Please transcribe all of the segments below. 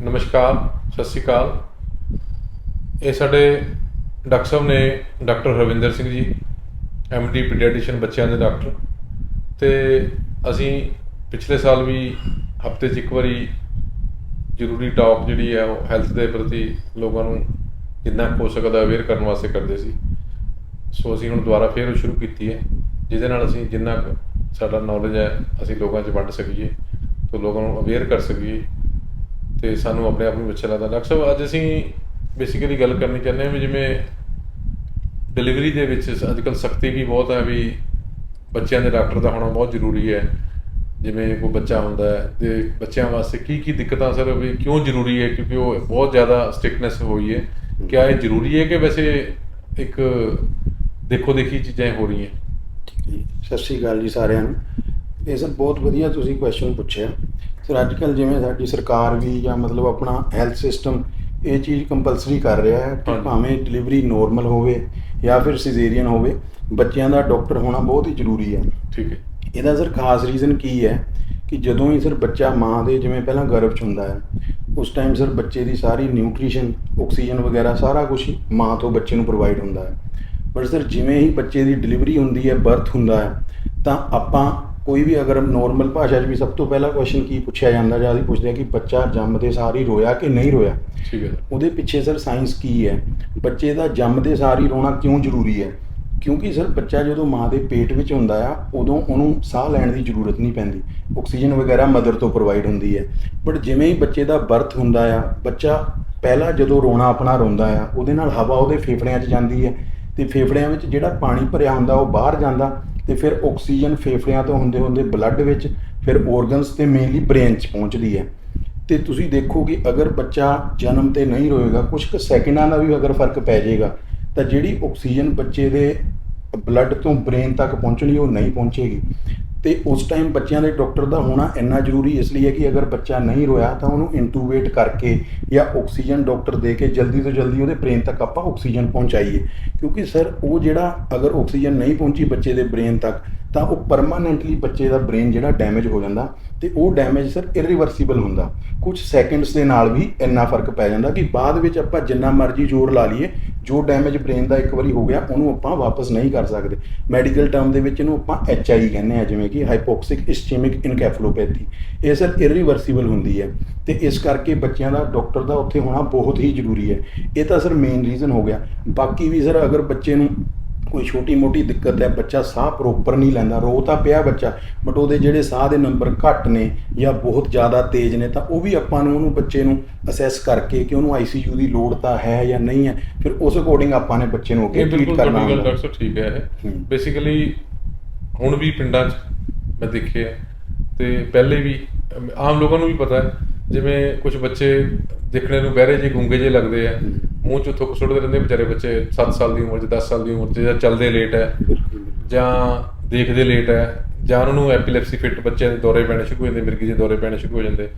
ਨਮਸਕਾਰ, ਸਤਿ ਸ਼੍ਰੀ ਅਕਾਲ। ਇਹ ਸਾਡੇ ਡਾਕਟਰ ਸਾਹਿਬ ਨੇ doctor Harvinder Singh ji D paediatrician ਬੱਚਿਆਂ ਦੇ ਡਾਕਟਰ। ਤੇ ਅਸੀਂ ਪਿਛਲੇ ਸਾਲ ਵੀ ਹਫ਼ਤੇ 'ਚ ਇੱਕ ਵਾਰੀ ਜ਼ਰੂਰੀ ਟਾਕ ਜਿਹੜੀ ਹੈ ਉਹ ਹੈਲਥ ਦੇ ਪ੍ਰਤੀ ਲੋਕਾਂ ਨੂੰ ਜਿੰਨਾ ਕੁ ਹੋ ਸਕਦਾ ਅਵੇਅਰ ਕਰਨ ਵਾਸਤੇ ਕਰਦੇ ਸੀ। ਸੋ ਅਸੀਂ ਹੁਣ ਦੁਬਾਰਾ ਫੇਰ ਉਹ ਸ਼ੁਰੂ ਕੀਤੀ ਹੈ। ਜਿਹਦੇ ਨਾਲ ਅਸੀਂ ਜਿੰਨਾ ਕੁ ਸਾਡਾ ਨੌਲੇਜ ਹੈ, ਅਸੀਂ ਲੋਕਾਂ 'ਚ ਵੰਡ ਸਕੀਏ, ਤੇ ਲੋਕਾਂ ਨੂੰ ਅਵੇਅਰ ਕਰ ਸਕੀਏ। ਤੇ ਸਾਨੂੰ ਆਪਣੇ ਆਪ ਨੂੰ ਅੱਛਾ ਲੱਗਦਾ ਡਾਕਟਰ ਸਾਹਿਬ ਅੱਜ ਅਸੀਂ ਬੇਸਿਕਲੀ ਗੱਲ ਕਰਨੀ ਚਾਹੁੰਦੇ ਹਾਂ ਵੀ ਜਿਵੇਂ ਡਿਲੀਵਰੀ ਦੇ ਵਿੱਚ ਅੱਜ ਕੱਲ੍ਹ ਸਖਤੀ ਵੀ ਬਹੁਤ ਹੈ ਵੀ ਬੱਚਿਆਂ ਦੇ ਡਾਕਟਰ ਦਾ ਹੋਣਾ ਬਹੁਤ ਜ਼ਰੂਰੀ ਹੈ। ਜਿਵੇਂ ਕੋਈ ਬੱਚਾ ਹੁੰਦਾ ਹੈ ਤੇ ਬੱਚਿਆਂ ਵਾਸਤੇ ਕੀ ਕੀ ਦਿੱਕਤਾਂ ਸਰ ਵੀ ਕਿਉਂ ਜ਼ਰੂਰੀ ਹੈ? ਕਿਉਂਕਿ ਉਹ ਬਹੁਤ ਜ਼ਿਆਦਾ ਸਟ੍ਰਿਕਨੈਸ ਹੋਈ ਹੈ। ਕਿਆ ਇਹ ਜ਼ਰੂਰੀ ਹੈ ਕਿ ਵੈਸੇ ਇੱਕ ਦੇਖੋ ਦੇਖੀ ਚੀਜ਼ਾਂ ਹੋ ਰਹੀਆਂ? ਠੀਕ ਜੀ। ਸਤਿ ਸ਼੍ਰੀ ਅਕਾਲ ਜੀ ਸਾਰਿਆਂ ਨੂੰ। ਇਹ ਸਰ ਬਹੁਤ ਵਧੀਆ ਤੁਸੀਂ ਕੁਐਸਚਨ ਪੁੱਛਿਆ। ਸਰ ਅੱਜ ਕੱਲ ਜਿਵੇਂ ਸਾਡੀ ਸਰਕਾਰ ਵੀ ਜਾਂ ਮਤਲਬ ਆਪਣਾ ਹੈਲਥ ਸਿਸਟਮ ਇਹ ਚੀਜ਼ ਕੰਪਲਸਰੀ ਕਰ ਰਿਹਾ ਹੈ ਕਿ। ਭਾਵੇਂ ਡਿਲੀਵਰੀ ਨੋਰਮਲ ਹੋਵੇ ਜਾਂ ਫਿਰ ਸਿਜ਼ੇਰੀਅਨ ਹੋਵੇ ਬੱਚਿਆਂ ਦਾ ਡਾਕਟਰ ਹੋਣਾ ਬਹੁਤ ਹੀ ਜ਼ਰੂਰੀ ਹੈ। ਠੀਕ ਹੈ। ਇਹਦਾ ਸਰ ਖਾਸ ਰੀਜ਼ਨ ਕੀ ਹੈ ਕਿ ਜਦੋਂ ਹੀ ਸਰ ਬੱਚਾ ਮਾਂ ਦੇ ਜਿਵੇਂ ਪਹਿਲਾਂ ਗਰਭ 'ਚ ਹੁੰਦਾ ਹੈ ਉਸ ਟਾਈਮ ਸਰ ਬੱਚੇ ਦੀ ਸਾਰੀ ਨਿਊਟ੍ਰੀਸ਼ਨ ਆਕਸੀਜਨ ਵਗੈਰਾ ਸਾਰਾ ਕੁਝ ਮਾਂ ਤੋਂ ਬੱਚੇ ਨੂੰ ਪ੍ਰੋਵਾਈਡ ਹੁੰਦਾ ਹੈ। ਪਰ ਸਰ ਜਿਵੇਂ ਹੀ ਬੱਚੇ ਦੀ ਡਿਲੀਵਰੀ ਹੁੰਦੀ ਹੈ ਬਰਥ ਹੁੰਦਾ ਹੈ ਤਾਂ ਆਪਾਂ ਕੋਈ ਵੀ ਅਗਰ ਨਾਰਮਲ ਭਾਸ਼ਾ 'ਚ ਵੀ ਸਭ ਤੋਂ ਪਹਿਲਾ ਕੁਐਸਚਨ ਕੀ ਪੁੱਛਿਆ ਜਾਂਦਾ ਜਾਂ ਅਸੀਂ ਪੁੱਛਦੇ ਹਾਂ ਕਿ ਬੱਚਾ ਜੰਮਦੇ ਸਾਰ ਹੀ ਰੋਇਆ ਕਿ ਨਹੀਂ ਰੋਇਆ? ਠੀਕ ਹੈ। ਉਹਦੇ ਪਿੱਛੇ ਸਰ ਸਾਇੰਸ ਕੀ ਹੈ? ਬੱਚੇ ਦਾ ਜੰਮਦੇ ਸਾਰ ਹੀ ਰੋਣਾ ਕਿਉਂ ਜ਼ਰੂਰੀ ਹੈ? ਕਿਉਂਕਿ ਸਰ ਬੱਚਾ ਜਦੋਂ ਮਾਂ ਦੇ ਪੇਟ ਵਿੱਚ ਹੁੰਦਾ ਆ ਉਦੋਂ ਉਹਨੂੰ ਸਾਹ ਲੈਣ ਦੀ ਜ਼ਰੂਰਤ ਨਹੀਂ ਪੈਂਦੀ। ਆਕਸੀਜਨ ਵਗੈਰਾ ਮਦਰ ਤੋਂ ਪ੍ਰੋਵਾਈਡ ਹੁੰਦੀ ਹੈ। ਬਟ ਜਿਵੇਂ ਹੀ ਬੱਚੇ ਦਾ ਬਰਥ ਹੁੰਦਾ ਆ ਬੱਚਾ ਪਹਿਲਾਂ ਜਦੋਂ ਰੋਣਾ ਆਪਣਾ ਰੋਂਦਾ ਆ ਉਹਦੇ ਨਾਲ ਹਵਾ ਉਹਦੇ ਫੇਫੜਿਆਂ 'ਚ ਜਾਂਦੀ ਹੈ। ਤੇ ਫੇਫੜਿਆਂ ਵਿੱਚ ਜਿਹੜਾ ਪਾਣੀ ਭਰਿਆ ਹੁੰਦਾ ਉਹ ਬਾਹਰ ਜਾਂਦਾ। ਤੇ ਫਿਰ ਆਕਸੀਜਨ ਫੇਫੜਿਆਂ ਤੋਂ ਹੁੰਦੇ ਹੁੰਦੇ ਬਲੱਡ ਵਿੱਚ ਫਿਰ organs ਤੇ ਮੇਨਲੀ ਬ੍ਰੇਨ 'ਚ ਪਹੁੰਚਦੀ ਹੈ। ਤੇ ਤੁਸੀਂ ਦੇਖੋ ਕਿ ਅਗਰ ਬੱਚਾ ਜਨਮ ਤੇ ਨਹੀਂ ਰੋਏਗਾ ਕੁਝ ਕੁ ਸੈਕਿੰਡਾਂ ਦਾ ਵੀ ਅਗਰ ਫ਼ਰਕ ਪੈ ਜਾਏਗਾ, ਤਾਂ ਜਿਹੜੀ ਆਕਸੀਜਨ ਬੱਚੇ ਦੇ ਬਲੱਡ ਤੋਂ ਬ੍ਰੇਨ ਤੱਕ ਪਹੁੰਚਣੀ ਉਹ ਨਹੀਂ ਪਹੁੰਚੇਗੀ। ਤੇ ਉਸ ਟਾਈਮ ਬੱਚਿਆਂ ਦੇ ਡਾਕਟਰ ਦਾ ਹੋਣਾ ਇੰਨਾ ਜ਼ਰੂਰੀ, ਇਸ ਲਈ ਹੈ ਕਿ ਅਗਰ ਬੱਚਾ ਨਹੀਂ ਰੋਇਆ ਤਾਂ ਉਹਨੂੰ ਇੰਟੂਬੇਟ ਕਰਕੇ ਜਾਂ ਆਕਸੀਜਨ ਡਾਕਟਰ ਦੇ ਕੇ ਜਲਦੀ ਤੋਂ ਜਲਦੀ ਉਹਦੇ ਬ੍ਰੇਨ ਤੱਕ ਆਪਾਂ ਆਕਸੀਜਨ ਪਹੁੰਚਾਈਏ। ਕਿਉਂਕਿ ਸਰ ਉਹ ਜਿਹੜਾ ਅਗਰ ਆਕਸੀਜਨ ਨਹੀਂ ਪਹੁੰਚੀ ਬੱਚੇ ਦੇ ਬ੍ਰੇਨ ਤੱਕ, ਤਾਂ ਉਹ ਪਰਮਾਨੈਂਟਲੀ ਬੱਚੇ ਦਾ ਬ੍ਰੇਨ ਜਿਹੜਾ ਡੈਮੇਜ ਹੋ ਜਾਂਦਾ ਤੇ ਉਹ ਡੈਮੇਜ ਸਰ ਇਰਰੀਵਰਸੀਬਲ ਹੁੰਦਾ। ਕੁਝ ਸੈਕਿੰਡਸ ਦੇ ਨਾਲ ਵੀ ਇੰਨਾ ਫ਼ਰਕ ਪੈ ਜਾਂਦਾ ਕਿ ਬਾਅਦ ਵਿੱਚ ਆਪਾਂ ਜਿੰਨਾ ਮਰਜ਼ੀ ਜ਼ੋਰ ਲਾ ਲਈਏ ਜੋ ਡੈਮੇਜ ਬ੍ਰੇਨ ਦਾ ਇੱਕ ਵਾਰੀ ਹੋ ਗਿਆ, ਉਹਨੂੰ ਆਪਾਂ ਵਾਪਸ ਨਹੀਂ ਕਰ ਸਕਦੇ। ਮੈਡੀਕਲ ਟਰਮ ਦੇ ਵਿੱਚ ਇਹਨੂੰ ਆਪਾਂ ਐਚਆਈ ਕਹਿੰਦੇ ਆ ਜਿਵੇਂ ਕਿ ਹਾਈਪੋਕਸਿਕ ਇਸਚੈਮਿਕ ਇਨਕੈਫਲੋਪੈਥੀ ਇਹ ਸਰ ਇਰਰੀਵਰਸੀਬਲ ਹੁੰਦੀ ਹੈ। ਤੇ ਇਸ ਕਰਕੇ ਬੱਚਿਆਂ ਦਾ ਡਾਕਟਰ ਦਾ ਉੱਥੇ ਹੋਣਾ ਬਹੁਤ ਹੀ ਜ਼ਰੂਰੀ ਹੈ। ਇਹ ਤਾਂ ਸਰ ਮੇਨ ਰੀਜ਼ਨ ਹੋ ਗਿਆ। ਬਾਕੀ ਵੀ ਸਰ, ਅਗਰ ਬੱਚੇ ਨੂੰ ਕੋਈ ਛੋਟੀ ਮੋਟੀ ਦਿੱਕਤ ਹੈ ਬੱਚਾ ਸਾਹ ਪ੍ਰੋਪਰ ਨਹੀਂ ਲੈਂਦਾ ਰੋ ਤਾਂ ਪਿਆ ਬੱਚਾ ਬਟ ਉਹਦੇ ਜਿਹੜੇ ਸਾਹ ਦੇ ਨੰਬਰ ਘੱਟ ਨੇ ਜਾਂ ਬਹੁਤ ਜ਼ਿਆਦਾ ਤੇਜ਼ ਨੇ ਤਾਂ ਉਹ ਵੀ ਆਪਾਂ ਨੂੰ ਉਹਨੂੰ ਬੱਚੇ ਨੂੰ ਅਸੈਸ ਕਰਕੇ ਕਿ ਉਹਨੂੰ ਆਈਸੀਯੂ ਦੀ ਲੋੜ ਤਾਂ ਹੈ ਜਾਂ ਨਹੀਂ ਹੈ ਫਿਰ ਉਸ ਅਕੋਰਡਿੰਗ ਆਪਾਂ ਨੇ ਬੱਚੇ ਨੂੰ ਅੱਗੇ ਟ੍ਰੀਟ ਬਿਲਕੁਲ ਕਰਨਾ ਗੱਲ ਹੁੰਦਾ ਡਾਕਟਰ ਠੀਕ ਹੈ ਹੂੰ। ਬੇਸਿਕਲੀ ਹੁਣ ਵੀ ਪਿੰਡਾਂ 'ਚ ਮੈਂ ਦੇਖਿਆ ਤੇ ਪਹਿਲੇ ਵੀ ਆਮ ਲੋਕਾਂ ਨੂੰ ਵੀ ਪਤਾ ਹੈ ਜਿਵੇਂ ਕੁਝ ਬੱਚੇ ਦੇਖਣੇ ਨੂੰ ਬਹਿਰੇ ਜੇ ਗੂੰਗੇ ਜੇ ਲੱਗਦੇ ਆ ਹੂੰ। ਮੂੰਹ 'ਚ ਥੁੱਕ ਸੁੱਟਦੇ ਰਹਿੰਦੇ ਵਿਚਾਰੇ ਬੱਚੇ 7 ਸਾਲ ਦੀ ਉਮਰ 'ਚ 10 ਸਾਲ ਦੀ ਉਮਰ 'ਚ ਜਾਂ ਚੱਲਦੇ ਲੇਟ ਹੈ ਜਾਂ ਦੇਖਦੇ ਲੇਟ ਹੈ ਜਾਂ ਉਹਨਾਂ ਨੂੰ ਐਪੀਲੈਪਸੀ ਫਿੱਟ ਬੱਚਿਆਂ ਦੇ ਦੌਰੇ ਪੈਣੇ ਸ਼ੁਰੂ ਹੋ ਜਾਂਦੇ ਮਿਰਗੀ ਦੇ ਦੌਰੇ ਪੈਣੇ ਸ਼ੁਰੂ ਹੋ ਜਾਂਦੇ।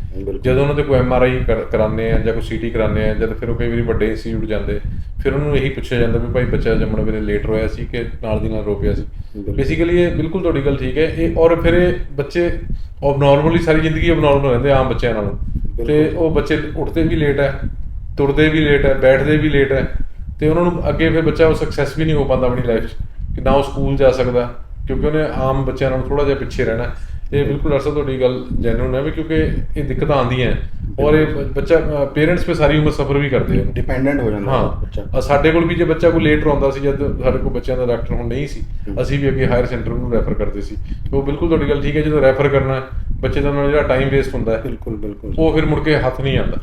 ਜਦੋਂ ਉਹਨਾਂ ਦੇ ਕੋਈ ਐਮਆਰਆਈ ਕਰਾਉਂਦੇ ਆ ਜਾਂ ਕੋਈ ਸੀਟੀ ਕਰਾਉਂਦੇ ਆ ਜਦ ਫਿਰ ਉਹ ਕਈ ਵਾਰੀ ਵੱਡੇ ਇੰਸਟੀਚਿਊਟ ਜਾਂਦੇ ਫਿਰ ਉਹਨਾਂ ਨੂੰ ਇਹੀ ਪੁੱਛਿਆ ਜਾਂਦਾ ਵੀ ਭਾਈ ਬੱਚਾ ਜੰਮਣ ਵੇਲੇ ਲੇਟ ਰੋਇਆ ਸੀ ਕਿ ਨਾਲ ਦੀ ਨਾਲ ਰੋ ਪਿਆ ਸੀ। ਬੇਸਿਕਲੀ ਇਹ ਬਿਲਕੁਲ ਤੁਹਾਡੀ ਗੱਲ ਠੀਕ ਹੈ ਇਹ ਔਰ ਫਿਰ ਇਹ ਬੱਚੇ ਆਬਨੋਰਮਲੀ ਸਾਰੀ ਜ਼ਿੰਦਗੀ ਆਬਨੋਰਮਲ ਰਹਿੰਦੇ ਆਮ ਬੱਚਿਆਂ ਨਾਲੋਂ ਤੇ। ਉਹ ਬੱਚੇ ਉੱਠਦੇ ਵੀ ਲੇਟ ਹੈ ਤੁਰਦੇ ਵੀ ਲੇਟ ਹੈ ਬੈਠਦੇ ਵੀ ਲੇਟ ਹੈ ਤੇ ਉਹਨਾਂ ਨੂੰ ਅੱਗੇ ਫਿਰ ਬੱਚਾ ਉਹ ਸਕਸੈਸ ਵੀ ਨਹੀਂ ਹੋ ਪਾਉਂਦਾ ਆਪਣੀ ਲਾਈਫ 'ਚ ਕਿ ਨਾ ਉਹ ਸਕੂਲ ਜਾ ਸਕਦਾ ਕਿਉਂਕਿ ਉਹਨੇ ਆਮ ਬੱਚਿਆਂ ਨਾਲੋਂ ਥੋੜਾ ਜਿਹਾ ਪਿੱਛੇ ਰਹਿਣਾ। ਇਹ ਬਿਲਕੁਲ ਅਰਸਾ ਤੁਹਾਡੀ ਗੱਲ ਜੈਨੂਨ ਹੈ ਵੀ ਕਿਉਂਕਿ ਇਹ ਦਿੱਕਤਾਂ ਆਉਂਦੀਆਂ ਹੈ ਔਰ ਇਹ ਬੱਚਾ ਪੇਰੈਂਟਸ 'ਤੇ ਸਾਰੀ ਉਮਰ ਸਫਰ ਵੀ ਕਰਦੇ ਆ ਡਿਪੈਂਡੈਂਟ ਹੋ ਜਾਂਦਾ ਬੱਚਾ। ਸਾਡੇ ਕੋਲ ਵੀ ਜੇ ਬੱਚਾ ਕੋਈ ਲੇਟ ਰੋਂਦਾ ਸੀ ਜਦ ਸਾਡੇ ਕੋਲ ਬੱਚਿਆਂ ਦਾ ਡਾਕਟਰ ਹੁਣ ਨਹੀਂ ਸੀ। ਅਸੀਂ ਵੀ ਅੱਗੇ ਹਾਇਰ ਸੈਂਟਰ ਨੂੰ ਰੈਫਰ ਕਰਦੇ ਸੀ। ਉਹ ਬਿਲਕੁਲ ਤੁਹਾਡੀ ਗੱਲ ਠੀਕ ਹੈ ਜਦੋਂ ਰੈਫਰ ਕਰਨਾ ਹੈ, ਬੱਚੇ ਦਾ ਨਾਲ ਜਿਹੜਾ ਟਾਈਮ ਵੇਸਟ ਹੁੰਦਾ ਹੈ ਬਿਲਕੁਲ ਬਿਲਕੁਲ। ਉਹ ਫਿਰ ਮੁੜ ਕੇ ਹੱਥ ਨਹੀਂ ਆਉਂਦਾ।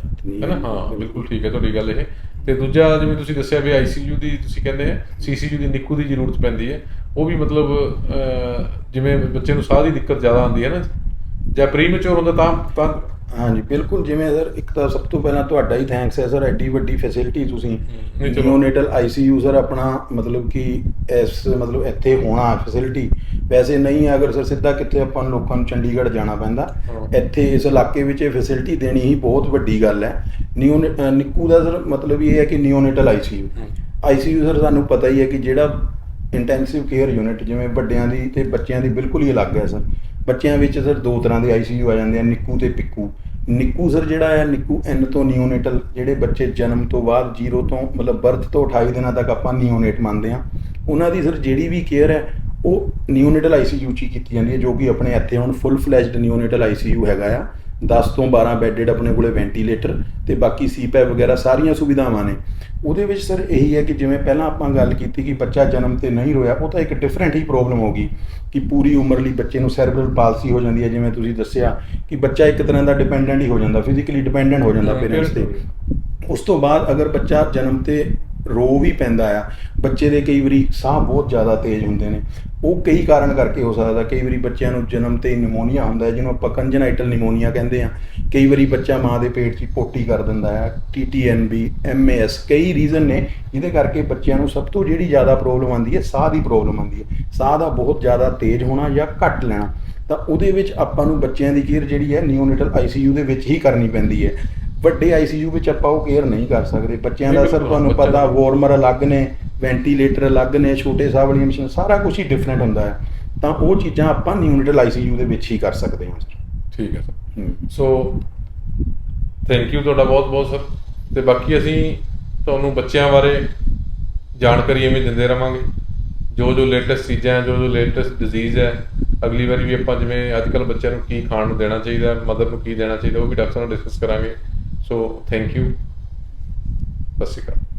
ਹੈ ਨਾ? ਹਾਂ ਬਿਲਕੁਲ। ਠੀਕ ਹੈ ਤੁਹਾਡੀ ਗੱਲ ਇਹ। ਤੇ ਦੂਜਾ ਜਿਵੇਂ ਤੁਸੀਂ ਦੱਸਿਆ ਵੀ ਆਈਸੀਯੂ ਦੀ ਤੁਸੀਂ ਕਹਿੰਦੇ ਆ ਸੀਸੀਯੂ ਦੀ ਨਿੱਕੂ ਦੀ ਜ਼ਰੂਰਤ ਪੈਂਦੀ ਹੈ। ਉਹ ਵੀ ਮਤਲਬ ਜਿਵੇਂ ਬੱਚੇ ਨੂੰ ਸਾਹ ਦੀ ਦਿੱਕਤ ਜ਼ਿਆਦਾ ਆਉਂਦੀ ਹੈ ਨਾ। ਜਾਂ ਪ੍ਰੀਮੈਚੁਰ ਹੁੰਦਾ ਤਾਂ ਤਾਂ ਹਾਂਜੀ ਬਿਲਕੁਲ ਜਿਵੇਂ ਸਰ ਇੱਕ ਤਾਂ ਸਭ ਤੋਂ ਪਹਿਲਾਂ ਤੁਹਾਡਾ ਹੀ ਥੈਂਕਸ ਹੈ ਸਰ ਐਡੀ ਵੱਡੀ ਫੈਸਿਲਿਟੀ ਤੁਸੀਂ ਨਹੀਂ ਚਲੋ। ਨਿਓਨੇਟਲ ਆਈਸੀਯੂ ਸਰ ਆਪਣਾ ਮਤਲਬ ਕਿ ਇਸ ਮਤਲਬ ਇੱਥੇ ਹੋਣਾ ਫੈਸਿਲਿਟੀ ਵੈਸੇ ਨਹੀਂ ਹੈ ਅਗਰ ਸਰ ਸਿੱਧਾ ਕਿੱਥੇ ਆਪਾਂ ਨੂੰ ਲੋਕਾਂ ਨੂੰ ਚੰਡੀਗੜ੍ਹ ਜਾਣਾ ਪੈਂਦਾ। ਹਾਂ। ਇੱਥੇ ਇਸ ਇਲਾਕੇ ਵਿੱਚ ਇਹ ਫੈਸਿਲਿਟੀ ਦੇਣੀ ਹੀ ਬਹੁਤ ਵੱਡੀ ਗੱਲ ਹੈ। ਨਿਓ ਨਿੱਕੂ ਦਾ ਸਰ ਮਤਲਬ ਇਹ ਹੈ ਕਿ ਨਿਓਨੇਟਲ ਆਈਸੀਯੂ ਆਈਸੀਯੂ ਸਰ ਸਾਨੂੰ ਪਤਾ ਹੀ ਹੈ ਕਿ ਜਿਹੜਾ ਇੰਟੈਂਸਿਵ ਕੇਅਰ ਯੂਨਿਟ ਜਿਵੇਂ ਵੱਡਿਆਂ ਦੀ ਤੇ ਬੱਚਿਆਂ ਦੀ ਬਿਲਕੁਲ ਹੀ ਅਲੱਗ ਹੈ ਸਰ। ਬੱਚਿਆਂ ਵਿੱਚ ਸਰ ਦੋ ਤਰ੍ਹਾਂ ਦੇ ਆਈਸੀਯੂ ਆ ਜਾਂਦੇ ਆ, ਨਿੱਕੂ ਤੇ ਪਿੱਕੂ। ਨਿੱਕੂ ਸਰ ਜਿਹੜਾ ਹੈ, ਨਿੱਕੂ ਐਨ ਤੋਂ ਨਿਓਨੇਟਲ ਜਿਹੜੇ ਬੱਚੇ ਜਨਮ ਤੋਂ ਬਾਅਦ 0 ਤੋਂ ਮਤਲਬ ਬਰਥ ਤੋਂ 28 ਦਿਨਾਂ ਤੱਕ ਆਪਾਂ ਨਿਓਨੇਟ ਮੰਨਦੇ ਆ ਉਹਨਾਂ ਦੀ ਸਰ ਜਿਹੜੀ ਵੀ ਕੇਅਰ ਹੈ, ਉਹ ਨਿਓਨੇਟਲ ਆਈਸੀਯੂ ਚ ਹੀ ਕੀਤੀ ਜਾਂਦੀ ਹੈ, ਜੋ ਕਿ ਆਪਣੇ ਇੱਥੇ ਹੁਣ ਫੁੱਲ ਫਲੈਜਡ ਨਿਓਨੇਟਲ ਆਈਸੀਯੂ ਹੈਗਾ ਆ। 10 ਤੋਂ 12 ਬੈੱਡਡ ਆਪਣੇ ਕੋਲੇ ਵੈਂਟੀਲੇਟਰ ਤੇ ਬਾਕੀ ਸੀਪੈਪ ਵਗੈਰਾ ਸਾਰੀਆਂ ਸੁਵਿਧਾਵਾਂ ਨੇ। ਉਹਦੇ ਵਿੱਚ ਸਰ ਇਹੀ ਹੈ ਕਿ ਜਿਵੇਂ ਪਹਿਲਾਂ ਆਪਾਂ ਗੱਲ ਕੀਤੀ ਕਿ ਬੱਚਾ ਜਨਮ ਤੇ ਨਹੀਂ ਰੋਇਆ ਉਹ ਤਾਂ ਇੱਕ ਡਿਫਰੈਂਟ ਹੀ ਪ੍ਰੋਬਲਮ ਹੋ ਗਈ ਕਿ ਪੂਰੀ ਉਮਰ ਲਈ ਬੱਚੇ ਨੂੰ ਸੈਰਬਰਲ ਪਾਲਸੀ ਹੋ ਜਾਂਦੀ ਹੈ। ਜਿਵੇਂ ਤੁਸੀਂ ਦੱਸਿਆ ਕਿ ਬੱਚਾ ਇੱਕ ਤਰ੍ਹਾਂ ਦਾ ਡਿਪੈਂਡੈਂਟ ਹੀ ਹੋ ਜਾਂਦਾ ਫਿਜ਼ੀਕਲੀ ਡਿਪੈਂਡੈਂਟ ਹੋ ਜਾਂਦਾ ਪੇਰੈਂਟਸ ਤੇ। ਉਸ ਤੋਂ ਬਾਅਦ ਅਗਰ ਬੱਚਾ ਜਨਮ ਤੇ ਰੋ ਵੀ ਪੈਂਦਾ ਆ ਬੱਚੇ ਦੇ ਕਈ ਵਾਰੀ ਸਾਹ ਬਹੁਤ ਜ਼ਿਆਦਾ ਤੇਜ਼ ਹੁੰਦੇ ਨੇ। ਉਹ ਕਈ ਕਾਰਨ ਕਰਕੇ ਹੋ ਸਕਦਾ। ਕਈ ਵਾਰੀ ਬੱਚਿਆਂ ਨੂੰ ਜਨਮ ਤੇ ਨਿਮੋਨੀਆ ਹੁੰਦਾ ਹੈ ਜਿਹਨੂੰ ਆਪਾਂ ਕੰਜਨਾਈਟਲ ਨਿਮੋਨੀਆ ਕਹਿੰਦੇ ਆ ਕਈ ਵਾਰੀ ਬੱਚਾ ਮਾਂ ਦੇ ਪੇਟ 'ਚ ਹੀ ਪੋਟੀ ਕਰ ਦਿੰਦਾ ਆ ਟੀਟੀਐਨਬੀ ਐਮਏਐਸ ਕਈ ਰੀਜ਼ਨ ਨੇ ਜਿਹਦੇ ਕਰਕੇ ਬੱਚਿਆਂ ਨੂੰ ਸਭ ਤੋਂ ਜਿਹੜੀ ਜ਼ਿਆਦਾ ਪ੍ਰੋਬਲਮ ਆਉਂਦੀ ਹੈ ਸਾਹ ਦੀ ਪ੍ਰੋਬਲਮ ਆਉਂਦੀ ਹੈ। ਸਾਹ ਦਾ ਬਹੁਤ ਜ਼ਿਆਦਾ ਤੇਜ਼ ਹੋਣਾ ਜਾਂ ਘੱਟ ਲੈਣਾ। ਤਾਂ ਉਹਦੇ ਵਿੱਚ ਆਪਾਂ ਨੂੰ ਬੱਚਿਆਂ ਦੀ ਕੇਅਰ ਜਿਹੜੀ ਹੈ ਨਿਓਨੇਟਲ ਆਈਸੀਯੂ ਦੇ ਵਿੱਚ ਹੀ ਕਰਨੀ ਪੈਂਦੀ ਹੈ। ਵੱਡੇ ਆਈਸੀਯੂ ਵਿੱਚ ਆਪਾਂ ਉਹ ਕੇਅਰ ਨਹੀਂ ਕਰ ਸਕਦੇ। ਬੱਚਿਆਂ ਦਾ ਸਰ ਤੁਹਾਨੂੰ ਪਤਾ ਵਾਰਮਰ ਅਲੱਗ ਨੇ। ਵੈਂਟੀਲੇਟਰ ਅਲੱਗ ਨੇ ਛੋਟੇ ਸਾਹ ਵਾਲੀ ਮਸ਼ੀਨ ਸਾਰਾ ਕੁਝ ਹੀ ਡਿਫਰੈਂਟ ਹੁੰਦਾ ਹੈ। ਤਾਂ ਉਹ ਚੀਜ਼ਾਂ ਆਪਾਂ ਨਿਊਨਿਟਲ ਆਈਸੀਯੂ ਦੇ ਵਿੱਚ ਹੀ ਕਰ ਸਕਦੇ ਹਾਂ। ਠੀਕ ਹੈ ਸਰ। ਸੋ ਥੈਂਕ ਯੂ ਤੁਹਾਡਾ ਬਹੁਤ ਬਹੁਤ ਸਰ। ਤੇ ਬਾਕੀ ਅਸੀਂ ਤੁਹਾਨੂੰ ਬੱਚਿਆਂ ਬਾਰੇ ਜਾਣਕਾਰੀ ਐਵੇਂ ਦਿੰਦੇ ਰਵਾਂਗੇ। ਜੋ ਜੋ ਲੇਟੈਸਟ ਚੀਜ਼ਾਂ ਹੈ ਜੋ ਜੋ ਲੇਟੈਸਟ ਡਿਜ਼ੀਜ਼ ਹੈ ਅਗਲੀ ਵਾਰੀ ਵੀ ਆਪਾਂ ਜਿਵੇਂ ਅੱਜ ਕੱਲ ਬੱਚਿਆਂ ਨੂੰ ਕੀ ਖਾਣ ਨੂੰ ਦੇਣਾ ਚਾਹੀਦਾ ਮਦਰ ਨੂੰ ਕੀ ਦੇਣਾ ਚਾਹੀਦਾ ਉਹ ਵੀ ਡਾਕਟਰ ਨਾਲ ਡਿਸਕਸ ਕਰਾਂਗੇ। ਸੋ ਥੈਂਕ ਯੂ ਸਤਿ ਸ਼੍ਰੀ ਅਕਾਲ।